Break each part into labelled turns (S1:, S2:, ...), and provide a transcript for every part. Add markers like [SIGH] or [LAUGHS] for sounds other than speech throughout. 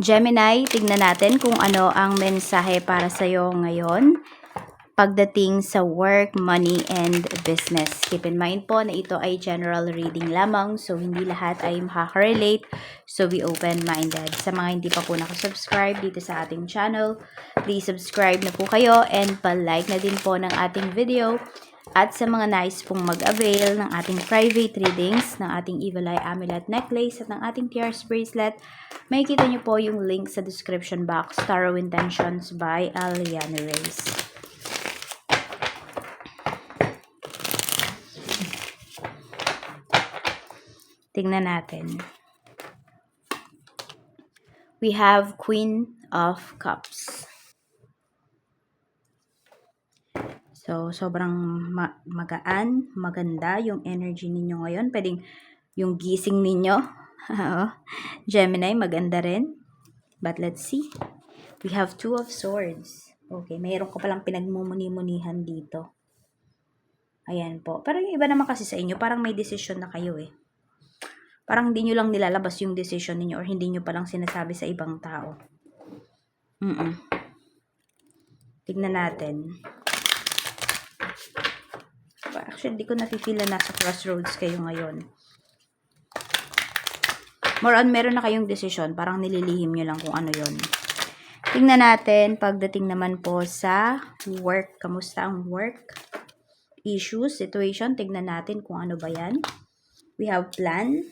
S1: Gemini, tignan natin kung ano ang mensahe para sa'yo ngayon pagdating sa work, money, and business. Keep in mind po na ito ay general reading lamang, so hindi lahat ay makaka-relate. So, be open-minded. Sa mga hindi pa po nakasubscribe dito sa ating channel, please subscribe na po kayo and pa-like na din po ng ating video. At sa mga nice pong mag-avail ng ating private readings, ng ating Evil Eye Amulet Necklace at ng ating Tears Bracelet, may kita niyo po yung link sa description box, Tarot Intentions by Aliana Reyes. Tingnan natin. We have Queen of Cups. So, sobrang ma- magaan, maganda yung energy ninyo ngayon. Pwedeng yung gising ninyo. [LAUGHS] Gemini, maganda rin. But let's see. We have Two of Swords. Okay, mayroon ka palang pinagmumuni-munihan dito. Ayan po. Pero yung iba naman kasi sa inyo, parang may decision na kayo eh. Parang hindi nyo lang nilalabas yung decision ninyo or hindi nyo palang sinasabi sa ibang tao. Mm-mm. Tignan natin. Actually, di ko nafe-feel na nasa crossroads kayo ngayon. More on, meron na kayong decision. Parang nililihim nyo lang kung ano yon. Tingnan natin, pagdating naman po sa work. Kamusta ang work? Issues, situation. Tignan natin kung ano ba yan. We have plan.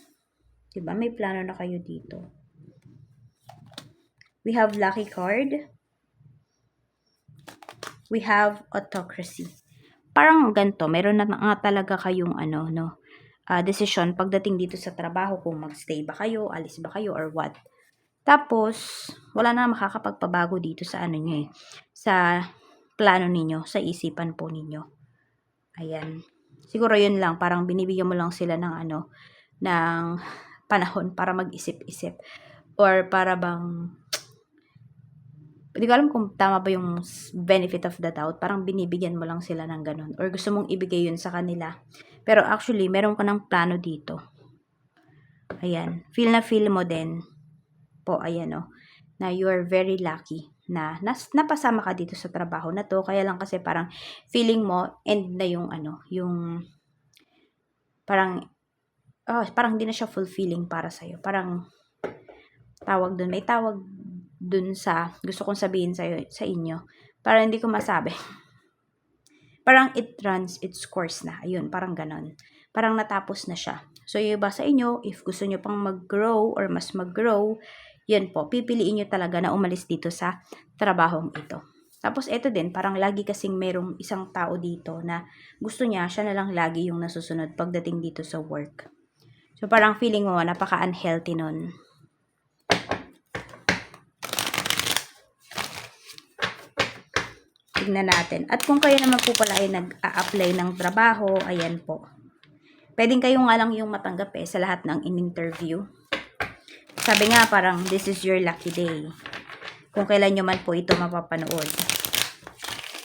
S1: Diba? May plano na kayo dito. We have lucky card. We have autocracy parang ganito, meron na nga talaga kayong ano, no, uh, decision pagdating dito sa trabaho kung magstay ba kayo, alis ba kayo, or what. Tapos, wala na makakapagpabago dito sa ano nyo eh, sa plano ninyo, sa isipan po ninyo. Ayan. Siguro yun lang, parang binibigyan mo lang sila ng ano, ng panahon para mag-isip-isip. Or para bang hindi ko alam kung tama ba yung benefit of the doubt. Parang binibigyan mo lang sila ng ganun. Or gusto mong ibigay yun sa kanila. Pero actually, meron ka ng plano dito. Ayan. Feel na feel mo din. Po, ayan o. Oh, na you are very lucky na nas, napasama ka dito sa trabaho na to. Kaya lang kasi parang feeling mo end na yung ano, yung parang oh, parang hindi na siya fulfilling para sa'yo. Parang tawag doon, may tawag dun sa gusto kong sabihin sa, sa inyo para hindi ko masabi. [LAUGHS] Parang it runs its course na. Ayun, parang ganon. Parang natapos na siya. So, yung iba sa inyo, if gusto nyo pang mag-grow or mas mag-grow, yun po, pipiliin nyo talaga na umalis dito sa trabahong ito. Tapos, ito din, parang lagi kasing merong isang tao dito na gusto niya, siya na lang lagi yung nasusunod pagdating dito sa work. So, parang feeling mo, napaka-unhealthy nun. Tignan natin. At kung kayo naman po pala ay nag-a-apply ng trabaho, ayan po. Pwedeng kayo nga lang yung matanggap eh sa lahat ng in-interview. Sabi nga parang this is your lucky day. Kung kailan nyo man po ito mapapanood.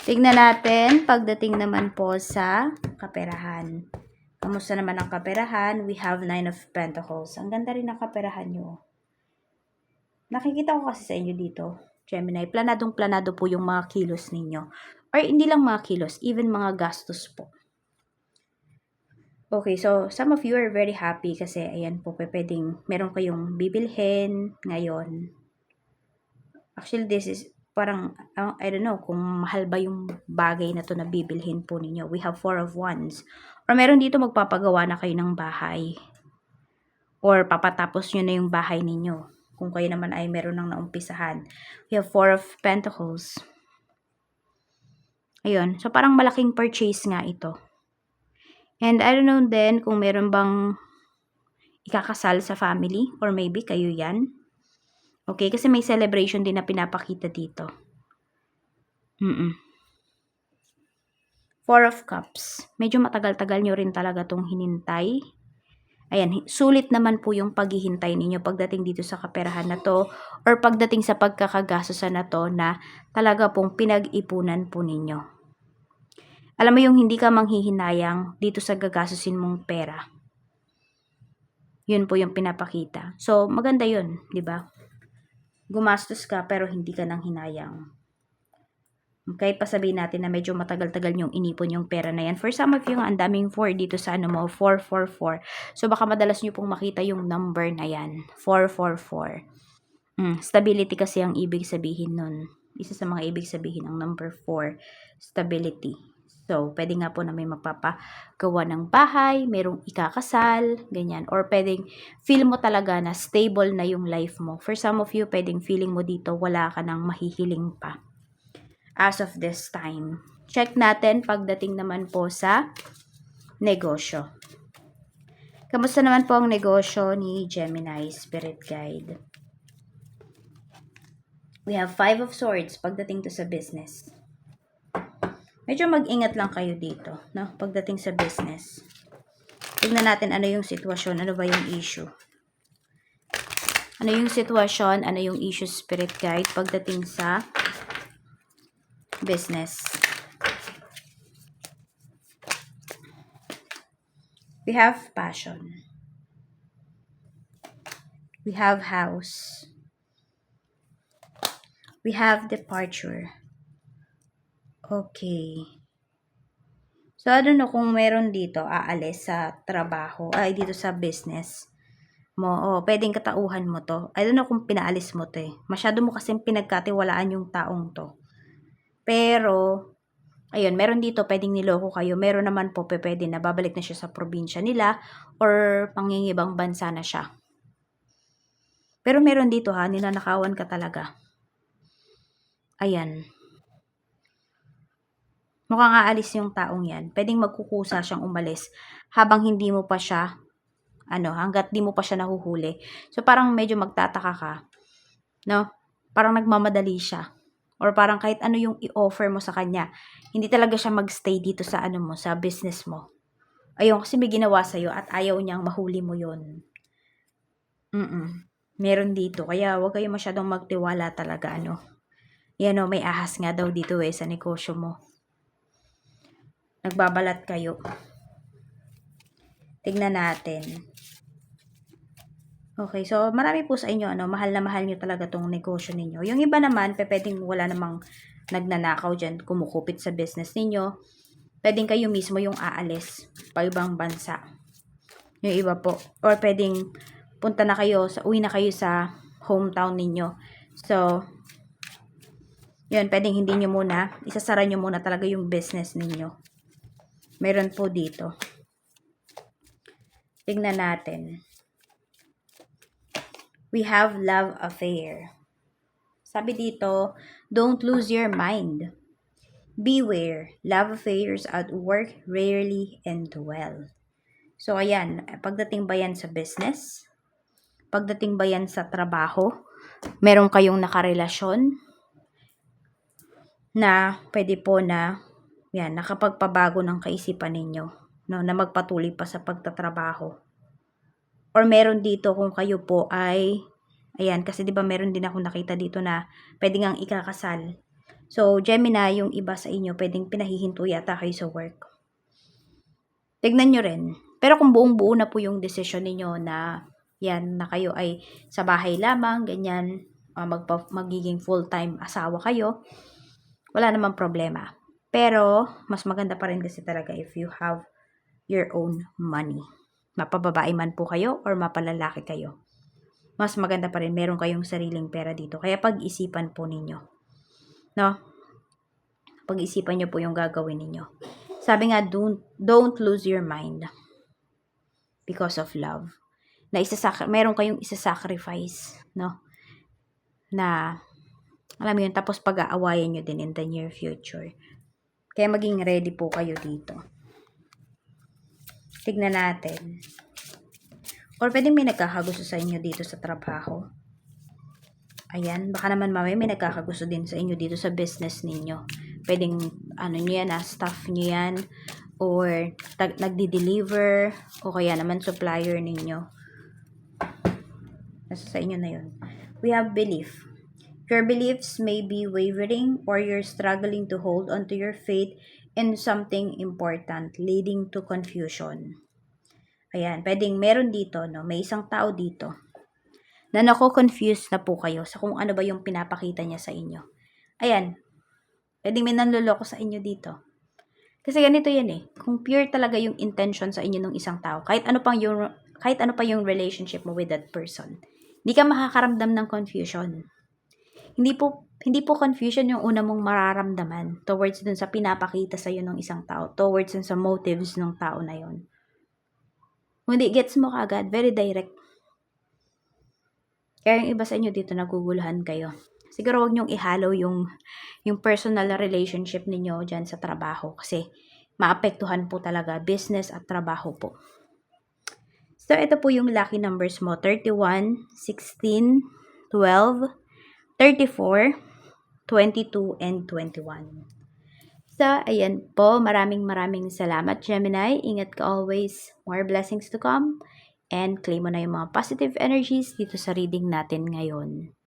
S1: Tignan natin pagdating naman po sa kaperahan. Kamusta naman ang kaperahan? We have Nine of Pentacles. Ang ganda rin ng kaperahan nyo. Nakikita ko kasi sa inyo dito Gemini, planadong planado po yung mga kilos ninyo. Or hindi lang mga kilos, even mga gastos po. Okay, so some of you are very happy kasi ayan po, pwedeng meron kayong bibilhin ngayon. Actually, this is parang, uh, I don't know, kung mahal ba yung bagay na to na bibilhin po ninyo. We have four of wands. Or meron dito magpapagawa na kayo ng bahay. Or papatapos nyo na yung bahay ninyo kung kayo naman ay meron nang naumpisahan. We have Four of Pentacles. Ayun. So, parang malaking purchase nga ito. And I don't know then kung meron bang ikakasal sa family or maybe kayo yan. Okay, kasi may celebration din na pinapakita dito. Mm-mm. Four of Cups. Medyo matagal-tagal nyo rin talaga tong hinintay. Ayan, sulit naman po yung paghihintay ninyo pagdating dito sa kaperahan na to or pagdating sa pagkakagastosan na to na talaga pong pinag-ipunan po ninyo. Alam mo yung hindi ka manghihinayang dito sa gagastusin mong pera. Yun po yung pinapakita. So, maganda yun, di ba? gumastos ka pero hindi ka nang hinayang. Kahit pa sabihin natin na medyo matagal-tagal yung inipon yung pera na yan. For some of you, ang daming 4 dito sa ano mo, 444. So, baka madalas nyo pong makita yung number na yan. 444. Mm, stability kasi ang ibig sabihin nun. Isa sa mga ibig sabihin ng number 4, stability. So, pwede nga po na may magpapagawa ng bahay, merong ikakasal, ganyan. Or pwedeng feel mo talaga na stable na yung life mo. For some of you, pwedeng feeling mo dito wala ka nang mahihiling pa as of this time. Check natin pagdating naman po sa negosyo. Kamusta naman po ang negosyo ni Gemini Spirit Guide? We have Five of Swords pagdating to sa business. Medyo mag-ingat lang kayo dito, no? Pagdating sa business. Tignan natin ano yung sitwasyon, ano ba yung issue. Ano yung sitwasyon, ano yung issue spirit guide pagdating sa business. We have passion. We have house. We have departure. Okay. So, I don't know kung meron dito aalis sa trabaho, ay dito sa business mo. O, pwedeng katauhan mo to. I don't know kung pinaalis mo to eh. Masyado mo kasing pinagkatiwalaan yung taong to. Pero, ayun, meron dito pwedeng niloko kayo. Meron naman po pwede na babalik na siya sa probinsya nila or pangingibang bansa na siya. Pero meron dito ha, ninanakawan ka talaga. Ayan. Mukhang aalis yung taong yan. Pwedeng magkukusa siyang umalis habang hindi mo pa siya, ano, hanggat di mo pa siya nahuhuli. So, parang medyo magtataka ka. No? Parang nagmamadali siya. Or parang kahit ano yung i-offer mo sa kanya, hindi talaga siya magstay dito sa ano mo, sa business mo. Ayun, kasi may ginawa sa'yo at ayaw niyang mahuli mo yon Mm-mm. Meron dito. Kaya huwag kayo masyadong magtiwala talaga, ano. Yan o, may ahas nga daw dito eh, sa negosyo mo nagbabalat kayo. Tignan natin. Okay, so marami po sa inyo, ano, mahal na mahal nyo talaga tong negosyo ninyo. Yung iba naman, pwedeng wala namang nagnanakaw dyan, kumukupit sa business ninyo. Pwedeng kayo mismo yung aalis pa ibang bansa. Yung iba po. Or pwedeng punta na kayo, sa, uwi na kayo sa hometown ninyo. So, yun, pwedeng hindi nyo muna, isasara nyo muna talaga yung business ninyo. Meron po dito. Tingnan natin. We have love affair. Sabi dito, don't lose your mind. Beware, love affairs at work rarely end well. So, ayan, pagdating ba yan sa business? Pagdating ba yan sa trabaho? Meron kayong nakarelasyon na pwede po na yan, nakapagpabago ng kaisipan ninyo no, na magpatuloy pa sa pagtatrabaho. Or meron dito kung kayo po ay, ayan, kasi di ba meron din ako nakita dito na pwede ngang ikakasal. So, Gemini, yung iba sa inyo, pwedeng pinahihinto yata kayo sa work. Tignan nyo rin. Pero kung buong buo na po yung decision ninyo na yan, na kayo ay sa bahay lamang, ganyan, uh, magpa, magiging full-time asawa kayo, wala namang problema. Pero, mas maganda pa rin kasi talaga if you have your own money. Mapababae man po kayo or mapalalaki kayo. Mas maganda pa rin meron kayong sariling pera dito. Kaya pag-isipan po ninyo. No? Pag-isipan nyo po yung gagawin ninyo. Sabi nga, don't, don't lose your mind because of love. Na isasak meron kayong isa-sacrifice, no? Na, alam mo yun, tapos pag-aawayan nyo din in the near future. Kaya maging ready po kayo dito. Tignan natin. Or pwedeng may nagkakagusto sa inyo dito sa trabaho. Ayan, baka naman mamaya may nagkakagusto din sa inyo dito sa business ninyo. Pwedeng, ano nyo yan, ah, staff nyo yan, or nagdi-deliver, o kaya naman supplier ninyo. Nasa sa inyo na yun. We have belief. Your beliefs may be wavering or you're struggling to hold onto your faith in something important, leading to confusion. Ayan, pwedeng meron dito, no? May isang tao dito na nako-confuse na po kayo sa kung ano ba yung pinapakita niya sa inyo. Ayan, pwedeng may nanloloko sa inyo dito. Kasi ganito yan eh, kung pure talaga yung intention sa inyo ng isang tao, kahit ano pang yung, kahit ano pa yung relationship mo with that person, hindi ka makakaramdam ng confusion. Hindi po, hindi po confusion yung una mong mararamdaman towards dun sa pinapakita sa iyo ng isang tao, towards dun sa motives ng tao na yon. Hindi, gets mo kaagad, very direct. Kaya yung iba sa inyo dito naguguluhan kayo. Siguro wag niyong ihalo yung, yung personal relationship ninyo dyan sa trabaho kasi maapektuhan po talaga business at trabaho po. So, ito po yung lucky numbers mo. 31, 16, 12, 34, 22, and 21. So, ayan po. Maraming maraming salamat, Gemini. Ingat ka always. More blessings to come. And claim mo na yung mga positive energies dito sa reading natin ngayon.